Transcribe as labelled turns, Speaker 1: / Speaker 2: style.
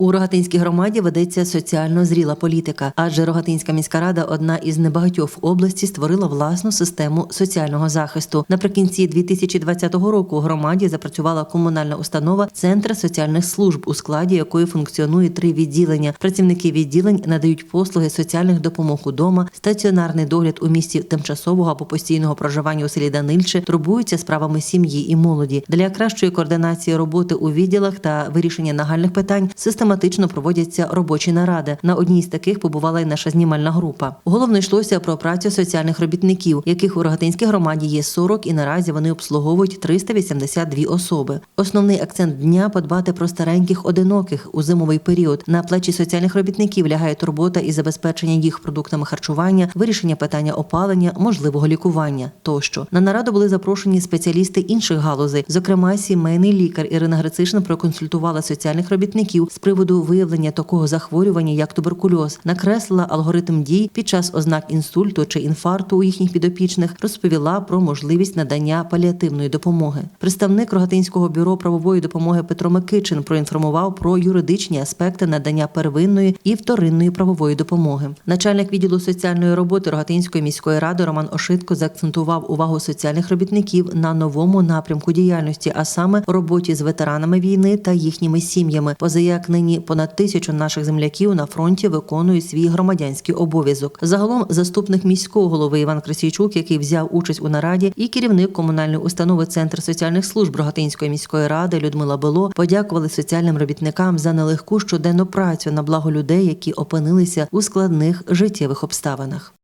Speaker 1: У Рогатинській громаді ведеться соціально зріла політика, адже Рогатинська міська рада одна із небагатьох області створила власну систему соціального захисту. Наприкінці 2020 року у громаді запрацювала комунальна установа Центр соціальних служб, у складі якої функціонує три відділення. Працівники відділень надають послуги соціальних допомог удома, стаціонарний догляд у місті тимчасового або постійного проживання у селі Данильче, турбуються справами сім'ї і молоді. Для кращої координації роботи у відділах та вирішення нагальних питань систематично проводяться робочі наради. На одній з таких побувала й наша знімальна група. Головно йшлося про працю соціальних робітників, яких у Рогатинській громаді є 40, і наразі вони обслуговують 382 особи. Основний акцент дня подбати про стареньких одиноких у зимовий період. На плечі соціальних робітників лягає турбота і забезпечення їх продуктами харчування, вирішення питання опалення, можливого лікування тощо. На нараду були запрошені спеціалісти інших галузей. Зокрема, сімейний лікар Ірина Грицишин проконсультувала соціальних робітників з приводу виявлення такого захворювання, як туберкульоз, накреслила алгоритм дій під час ознак інсульту чи інфаркту у їхніх підопічних, розповіла про можливість надання паліативної допомоги. Представник Рогатинського бюро правової допомоги Петро Микичин проінформував про юридичні аспекти надання первинної і вторинної правової допомоги. Начальник відділу соціальної роботи Рогатинської міської ради Роман Ошитко заакцентував увагу соціальних робітників на новому напрямку діяльності, а саме роботі з ветеранами війни та їхніми сім'ями. Позаяк нині понад тисячу наших земляків на фронті виконують свій громадянський обов'язок. Загалом заступник міського голови Іван Красійчук, який взяв участь у нараді, і керівник комунальної установи Центр соціальних служб Рогатинської міської ради Людмила Бело подякували соціальним робітникам за нелегку щоденну працю на благо людей, які опинилися у складних життєвих обставинах.